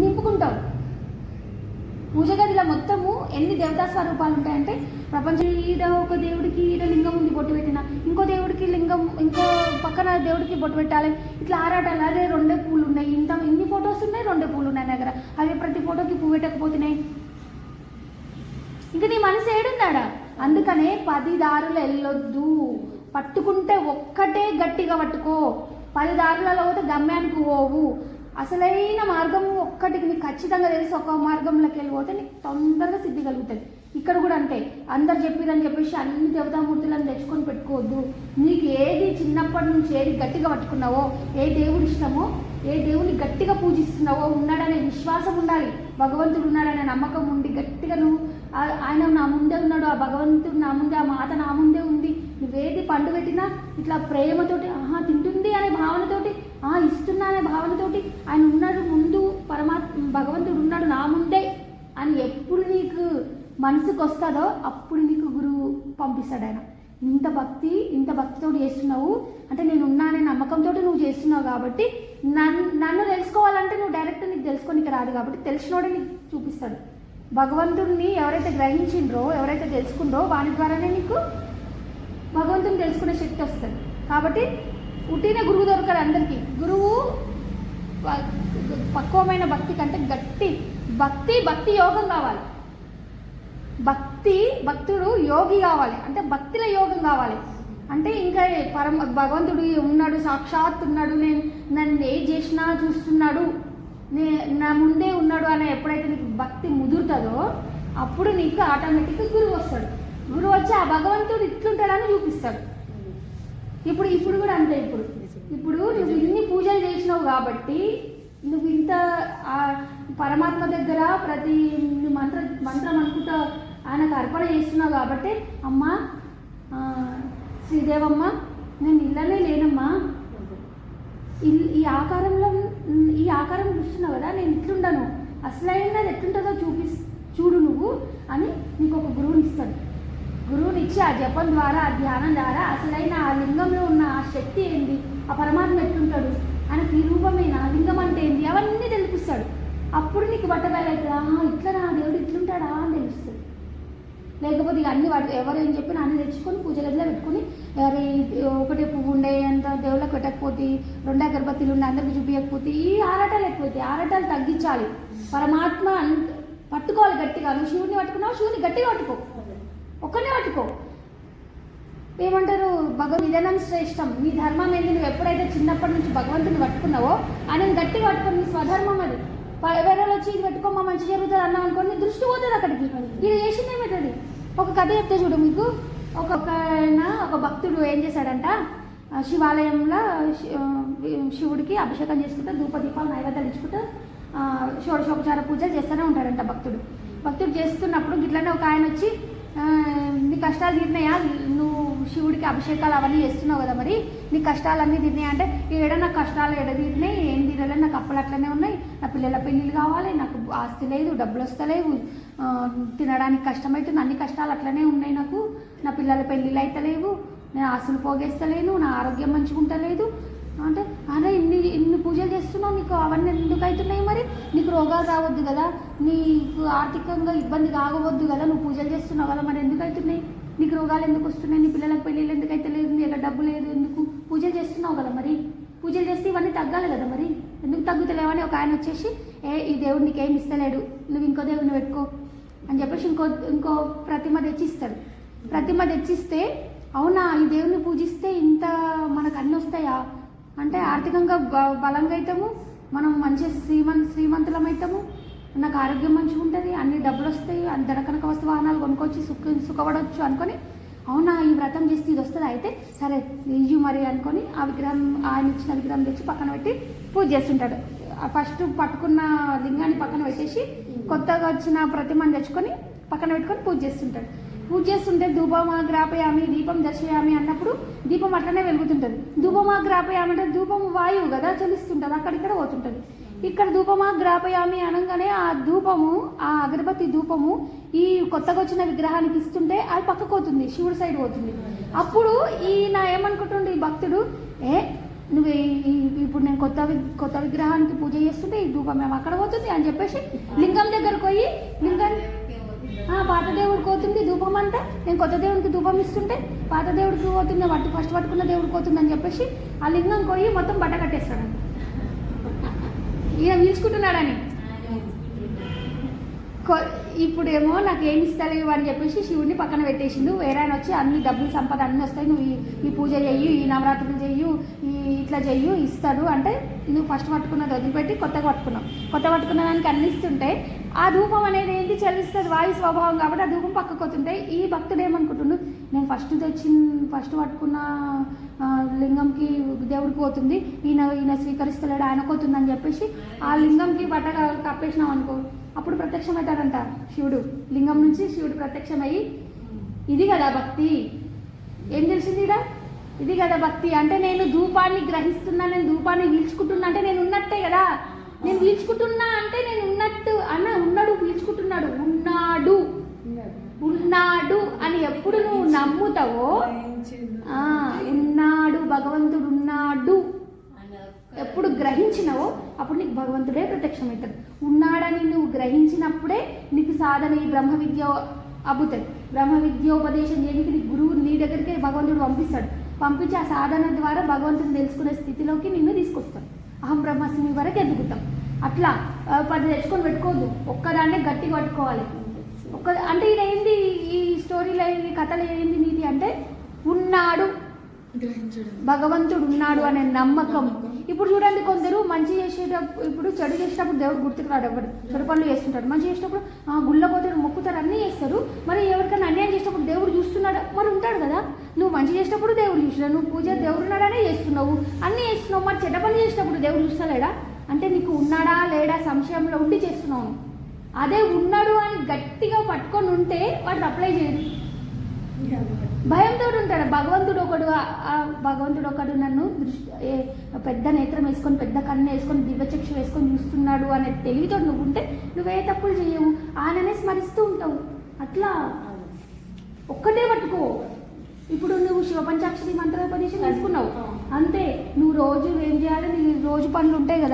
నింపుకుంటాం పూజ గదిలో మొత్తము ఎన్ని దేవతా స్వరూపాలు ఉంటాయంటే ప్రపంచం ఈడ ఒక దేవుడికి ఈడ లింగం ఉంది బొట్టు పెట్టిన ఇంకో దేవుడికి లింగం ఇంకో పక్కన దేవుడికి బొట్టు పెట్టాలి. ఇట్లా ఆరాటాలు అదే రెండే పూలు ఉన్నాయి ఇంత ఇన్ని ఫొటోస్ ఉన్నాయి? రెండే పూలు ఉన్నాయి దగ్గర. అవి ప్రతి ఫోటోకి పువ్వు పెట్టకపోతున్నాయి ఇంకా నీ మనసు ఏడుందాడా అందుకనే పది దారులు వెళ్ళొద్దు. పట్టుకుంటే ఒక్కటే గట్టిగా పట్టుకో. పది దారులలో పోతే గమ్యానికి పోవు. అసలైన మార్గము ఒక్కటికి నీకు ఖచ్చితంగా తెలిసి ఒక మార్గంలోకి వెళ్ళిపోతే నీకు తొందరగా సిద్ధి కలుగుతుంది. ఇక్కడ కూడా అంతే. అందరు చెప్పిరని చెప్పేసి అన్ని దేవతామూర్తులను తెచ్చుకొని పెట్టుకోవద్దు. నీకు ఏది చిన్నప్పటి నుంచి ఏది గట్టిగా పట్టుకున్నావో ఏ దేవుడి ఇష్టమో ఏ దేవుని గట్టిగా పూజిస్తున్నావో ఉన్నాడనే విశ్వాసం ఉండాలి. భగవంతుడు ఉన్నాడనే నమ్మకం ఉండి గట్టిగా నువ్వు ఆయన నా ముందే ఉన్నాడు ఆ భగవంతుడు నా ముందే ఆ మాత నా ముందే ఉంది. నువ్వేది పండు పెట్టినా ఇట్లా ప్రేమతోటి ఆహా తింటుంది అనే భావనతోటి ఆ ఇస్తున్నా అనే భావనతోటి ఆయన ఉన్నాడు ముందు పరమాత్మ భగవంతుడు ఉన్నాడు నా ముందే అని ఎప్పుడు నీకు మనసుకు వస్తుందో అప్పుడు నీకు గురువు పంపిస్తాడు ఆయన. ఇంత భక్తి ఇంత భక్తితో చేస్తున్నావు అంటే నేను ఉన్నానే నమ్మకంతో నువ్వు చేస్తున్నావు కాబట్టి నన్ను నన్ను తెలుసుకోవాలంటే నువ్వు డైరెక్ట్ నీకు తెలుసుకోనికి రాదు కాబట్టి తెలిసినోడే నీకు చూపిస్తాడు. భగవంతుడిని ఎవరైతే గ్రహించిండ్రో ఎవరైతే తెలుసుకుండ్రో వాని ద్వారానే నీకు భగవంతుని తెలుసుకునే శక్తి వస్తుంది. కాబట్టి ఉట్టిన గురువు దొరకరు అందరికీ. గురువు పక్వమైన భక్తి కంటే గట్టి. భక్తి భక్తి యోగం కావాలి. భక్తి భక్తుడు యోగి కావాలి. అంటే భక్తిలో యోగం కావాలి. అంటే ఇంకా పరమ భగవంతుడు ఉన్నాడు సాక్షాత్ ఉన్నాడు నేను నన్ను ఏ చేసినా చూస్తున్నాడు నే నా ముందే ఉన్నాడు అనే ఎప్పుడైతే నీకు భక్తి ముదురుతుందో అప్పుడు నీకు ఆటోమేటిక్గా గురువు వస్తాడు. గురువు వచ్చి ఆ భగవంతుడు ఇట్లుంటాడని చూపిస్తాడు. ఇప్పుడు ఇప్పుడు కూడా అంతే ఇప్పుడు. ఇప్పుడు నువ్వు ఇన్ని పూజలు చేసినావు కాబట్టి నువ్వు ఇంత ఆ పరమాత్మ దగ్గర ప్రతి నువ్వు మంత్ర మంత్రం అనుకుంటా ఆయనకు అర్పణ చేస్తున్నావు కాబట్టి అమ్మా శ్రీదేవమ్మ నేను ఇళ్ళనే లేనమ్మా. ఇల్- ఈ ఆకారంలో ఈ ఆకారం చూస్తున్నావు కదా నేను ఇట్లుండను. అసలైనది ఎట్లుంటుందో చూపి చూడు నువ్వు అని నీకు ఒక గురువుని ఇస్తాడు. గురువుని ఇచ్చి ఆ జపం ద్వారా ఆ ధ్యానం ద్వారా అసలైన ఆ లింగంలో ఉన్న ఆ శక్తి ఏంది? ఆ పరమాత్మ ఎట్లుంటాడు? ఆయనకి ఈ రూపమైన? ఆ లింగం అంటే ఏంది? అవన్నీ తెలిపిస్తాడు. అప్పుడు నీకు బట్టబయలవుతుంది ఆహా ఇట్లా నా దేవుడు ఇట్లుంటాడా? అని తెలుస్తుంది. లేకపోతే ఇక అన్ని వాటి ఎవరేం ఏం చెప్పినా అన్ని తెచ్చుకొని పూజ గదిలో పెట్టుకొని ఎవరి ఒకటే పువ్వు ఉండే అంత దేవుళ్ళకి పెట్టకపోతే రెండు అగరబత్తిలు ఉండే అందరికి చూపించకపోతే ఈ ఆరాటాలు ఎక్కువైతే ఆరాటాలు తగ్గించాలి. పరమాత్మ అంత పట్టుకోవాలి గట్టిగా. నువ్వు శివుని పట్టుకున్నావు? శివుని గట్టిగా పట్టుకో. ఒక్కనే పట్టుకో. ఏమంటారు? భగవద్ విధానం శ్రేష్టం. నీ ధర్మం ఏంది? నువ్వు ఎప్పుడైతే చిన్నప్పటి నుంచి భగవంతుని పట్టుకున్నావో ఆయన గట్టిగా పట్టుకో నీ స్వధర్మం అది. ప- వేరే వాళ్ళు వచ్చి ఇది పెట్టుకోమా మంచి జరుగుతుంది అన్నాం అనుకోని నీ దృష్టి పోతుంది అక్కడికి. ఇది చేసింది ఏమవుతుంది ఒక కథ చెప్తే చూడు మీకు. ఒక ఒక ఆయన ఒక భక్తుడు ఏం చేశాడంట? శివాలయంలో శివుడికి అభిషేకం చేసుకుంటూ ధూప దీపాలు నైవేద్యాలు ఇచ్చుకుంటూ షోడశోపచార పూజలు చేస్తూనే ఉంటాడంట భక్తుడు. భక్తుడు చేస్తున్నప్పుడు గిట్లనే ఒక ఆయన వచ్చి నీ కష్టాలు తీరినాయా? నువ్వు శివుడికి అభిషేకాలు అవన్నీ చేస్తున్నావు కదా మరి. నీ కష్టాలన్నీ తిన్నాయి అంటే ఏడ నా కష్టాలు ఎడ తీరినాయి? ఏం తీరలేదు నాకు అప్పులు అట్లనే ఉన్నాయి. నా పిల్లల పెళ్ళిళ్ళు కావాలి. నాకు ఆస్తి లేదు డబ్బులు వస్తలేవు. తినడానికి కష్టమవుతుంది అన్ని కష్టాలు అట్లనే ఉన్నాయి నాకు. నా పిల్లల పెళ్ళిళ్ళు అయితే లేవు నేను ఆస్తులు పోగేస్తలేను. నా ఆరోగ్యం మంచిగా ఉంటలేదు అంటే అరే ఇన్ని ఇన్ని పూజలు చేస్తున్నావు నీకు అవన్నీ ఎందుకు అవుతున్నాయి మరి? నీకు రోగాలు రావద్దు కదా? నీకు ఆర్థికంగా ఇబ్బంది కాగవద్దు కదా? నువ్వు పూజలు చేస్తున్నావు కదా మరి ఎందుకు అవుతున్నాయి నీకు రోగాలు ఎందుకు వస్తున్నాయి? నీ పిల్లలకు పెళ్ళిళ్ళు ఎందుకు అయితే లేదు? నీ దగ్గర డబ్బు లేదు ఎందుకు? పూజలు చేస్తున్నావు కదా మరి? పూజలు చేస్తే ఇవన్నీ తగ్గాలి కదా మరి? ఎందుకు తగ్గుతలేవని ఒక ఆయన వచ్చేసి ఏ ఈ దేవుడు నీకు ఏమి ఇస్తలేడు. నువ్వు ఇంకో దేవుడిని పెట్టుకో. అని చెప్పేసి ఇంకో ఇంకో ప్రతిమ తెచ్చిస్తాడు. ప్రతిమ తెచ్చిస్తే అవునా ఈ దేవుడిని పూజిస్తే ఇంత మనకు అన్నీ వస్తాయా? అంటే ఆర్థికంగా బ- బలంగా అవుతాము మనం మంచి శ్రీమంత్ శ్రీమంతులం అవుతాము నాకు ఆరోగ్యం మంచిగా ఉంటుంది అన్ని డబ్బులు వస్తాయి అన్ని ధనకనక వస్తు వాహనాలు కొనుక్కొచ్చి సుఖ సుఖపడవచ్చు అనుకొని అవునా ఈ వ్రతం చేస్తే ఇది వస్తుంది అయితే సరే ఇయ్యు మరి అనుకొని ఆ విగ్రహం ఆయన ఇచ్చిన విగ్రహం తెచ్చి పక్కన పెట్టి పూజ చేస్తుంటాడు. ఫస్ట్ పట్టుకున్న లింగాన్ని పక్కన పెట్టేసి కొత్తగా వచ్చిన ప్రతిమను తెచ్చుకొని పక్కన పెట్టుకొని పూజ చేస్తుంటాడు. పూజ చేస్తుంటే ధూపమా గ్రాపయామి దీపం దర్శయామి అన్నప్పుడు దీపం అట్లనే వెలుగుతుంటుంది. ధూపమా గ్రాపయామి అంటే ధూపం వాయువు కదా చలిస్తుంటుంది అక్కడిక్కడ పోతుంటుంది. ఇక్కడ ధూపమా గ్రాపయామి అనగానే ఆ ధూపము ఆ అగరబత్తి ధూపము ఈ కొత్తగా వచ్చిన విగ్రహానికి ఇస్తుంటే అది పక్కకు పోతుంది శివుడి సైడ్ పోతుంది. అప్పుడు ఈయన ఏమనుకుంటుండే ఈ భక్తుడు ఏ నువ్వు ఈ- ఇప్పుడు నేను కొత్త కొత్త విగ్రహానికి పూజ చేస్తుంటే ఈ ధూపం మేము అక్కడ పోతుంది అని చెప్పేసి లింగం దగ్గరకు పోయి లింగం పాత దేవుడికి పోతుంది ధూపం అంటే. నేను కొత్త దేవుడికి ధూపం ఇస్తుంటే పాత దేవుడికి పోతుంది పట్టు ఫస్ట్ పట్టుకున్న దేవుడు కోతుంది అని చెప్పేసి ఆ లింగం పోయి మొత్తం బట్ట కట్టేస్తాడు. ఈయన పీల్చుకుంటున్నాడని ఇప్పుడేమో నాకు ఏమి ఇస్తలేవు అని చెప్పేసి శివుడిని పక్కన పెట్టేసిండు. వేరే ఆయన వచ్చి అన్ని డబ్బులు సంపద అన్నీ వస్తాయి. నువ్వు ఈ- ఈ పూజ చెయ్యి ఈ నవరాత్రులు చెయ్యు ఈ ఇట్లా చెయ్యు ఇస్తాడు. అంటే నువ్వు ఫస్ట్ పట్టుకున్నది వదిలిపెట్టి కొత్తగా పట్టుకున్నావు. కొత్త పట్టుకున్న దానికి అందిస్తుంటే ఆ ధూపం అనేది ఏంటి చలిస్తుంది. వాయు స్వభావం కాబట్టి ఆ ధూపం పక్కకు వస్తుంటే ఈ భక్తుడు ఏమనుకుంటుండు? నేను ఫస్ట్ తెచ్చిన ఫస్ట్ పట్టుకున్న లింగంకి దేవుడికి పోతుంది. ఈయన ఈయన స్వీకరిస్తలేడు ఆయనకు అవుతుందని అని చెప్పేసి ఆ లింగంకి బట్ట కప్పేసినాం అనుకో అప్పుడు ప్రత్యక్షమవుతాడంట శివుడు. లింగం నుంచి శివుడు ప్రత్యక్షమయ్యి ఇది కదా భక్తి. ఏం తెలిసింది ఈడ? ఇది కదా భక్తి. అంటే నేను ధూపాన్ని గ్రహిస్తున్నా నేను ధూపాన్ని వీల్చుకుంటున్నా అంటే నేను ఉన్నట్టే కదా. నేను వీల్చుకుంటున్నా అంటే నేను ఉన్నట్టు అన్న ఉన్నాడు వీల్చుకుంటున్నాడు ఉన్నాడు. ఉన్నాడు అని ఎప్పుడు నువ్వు నమ్ముతావో ఉన్నాడు భగవంతుడు ఉన్నాడు. ఎప్పుడు గ్రహించినవో అప్పుడు నీకు భగవంతుడే ప్రత్యక్షమవుతాడు ఉన్నాడని నువ్వు గ్రహించినప్పుడే నీకు సాధన ఈ బ్రహ్మ విద్య అబ్బుతుంది బ్రహ్మ విద్యోపదేశం చేయడానికి నీ గురువు నీ దగ్గరికే భగవంతుడు పంపిస్తాడు. పంపించి ఆ సాధన ద్వారా భగవంతుని తెలుసుకునే స్థితిలోకి నిన్ను తీసుకొస్తాడు. అహం బ్రహ్మస్మి వరకు ఎదుగుతాం. అట్లా పది తెచ్చుకొని పెట్టుకోవద్దు. ఒక్కదాన్నే గట్టి పట్టుకోవాలి. ఒక్క అంటే ఇది ఏంది? ఈ స్టోరీలో ఏంది కథలు ఏంది నీది అంటే ఉన్నాడు భగవంతుడు ఉన్నాడు అనే నమ్మకం. ఇప్పుడు చూడండి కొందరు మంచి చేసేటప్పుడు ఇప్పుడు చెడు చేసేటప్పుడు దేవుడు గుర్తుకు రాడు ఎవరు చెడు పనులు చేస్తుంటారు మంచి చేసేటప్పుడు ఆ, గుళ్ళ పోతారు మొక్కుతారు అన్నీ చేస్తారు. మరి ఎవరికైనా అన్యాయం చేసేటప్పుడు దేవుడు చూస్తున్నాడు? మరి ఉంటాడు కదా. నువ్వు మంచి చేసేటప్పుడు దేవుడు చూసినావు నువ్వు పూజ దేవుడు ఉన్నాడనే చేస్తున్నావు. అన్నీ చేస్తున్నావు. మరి చెడ్డ పని చేసేటప్పుడు దేవుడు చూస్తలేడా? అంటే నీకు ఉన్నాడా లేడా సంశయంలో ఉండి చేస్తున్నావు. అదే ఉన్నాడు అని గట్టిగా పట్టుకొని ఉంటే వాడు అప్లై చేయడు. భయంతో ఉంటాడు భగవంతుడు ఒకడు భగవంతుడు ఒకడు నన్ను దృష్టి ఏ- పెద్ద నేత్రం వేసుకొని పెద్ద కన్ను వేసుకొని దివ్యచక్షు వేసుకొని చూస్తున్నాడు అనే తెలివితో నువ్వు ఉంటే నువ్వే తప్పులు చేయవు. ఆయననే స్మరిస్తూ ఉంటావు. అట్లా ఒక్కటే పట్టుకో. ఇప్పుడు నువ్వు శివపంచాక్షరి మంత్రోపదేశం తీసుకున్నావు. అంతే. నువ్వు రోజు ఏం చేయాలి? నీ రోజు పనులు ఉంటాయి కదా.